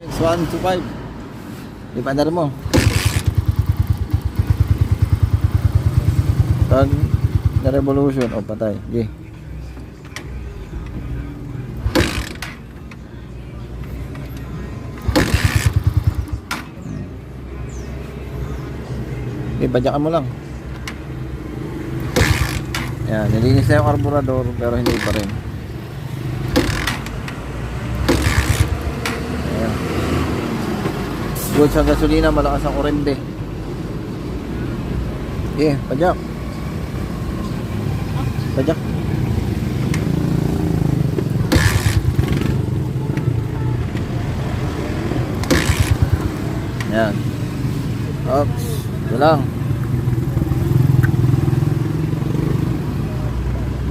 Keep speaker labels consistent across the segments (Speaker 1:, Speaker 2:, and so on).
Speaker 1: 1 to 5. Ipandar mo. Pag na-revolution, o patay. Sige. Okay, badyakan mo lang. Yan, nilinis na yung carburetor pero hindi pa rin. Good sa gasolina, malakas ang kurente. Okay, padyak. Padyak. Yan. Oops. Ito lang.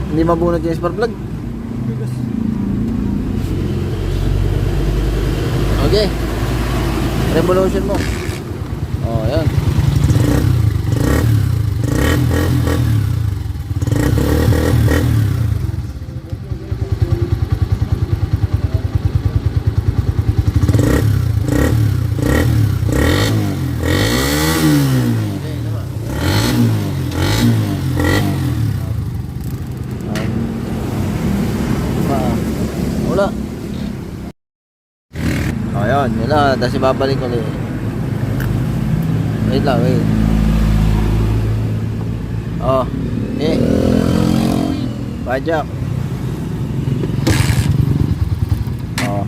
Speaker 1: Hindi mabunod yung spark plug. Okay. Revolution mo. Oh, yan. Okay, tama. Pa. Wala. Oh, yun. Yun lang. Tapos ibabalik ulit. Wait lang, wait. Oh. Eh. Pajak. Oh.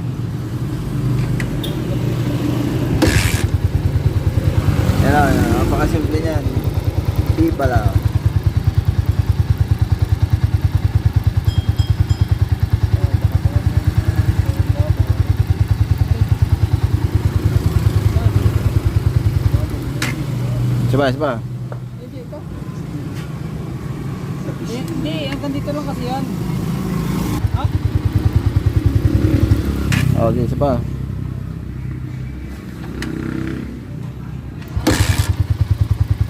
Speaker 1: Yan lang. Napakasimple niyan. Di pala. Sipa, sipa.
Speaker 2: Hindi, ito. Hindi, hanggang dito lang kasi yan. Ha?
Speaker 1: Oh, okay, sipa.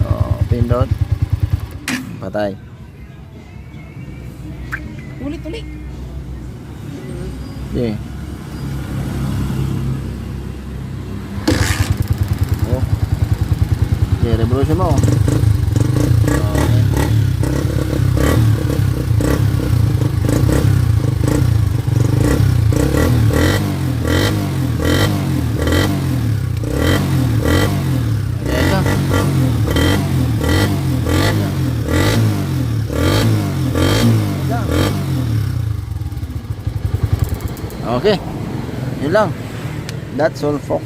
Speaker 1: Oh, pindot. Patay.
Speaker 2: Ulit, ulit.
Speaker 1: Okay. Oh. Revolution mo. Okay. Okay. Yun lang. That's all folks.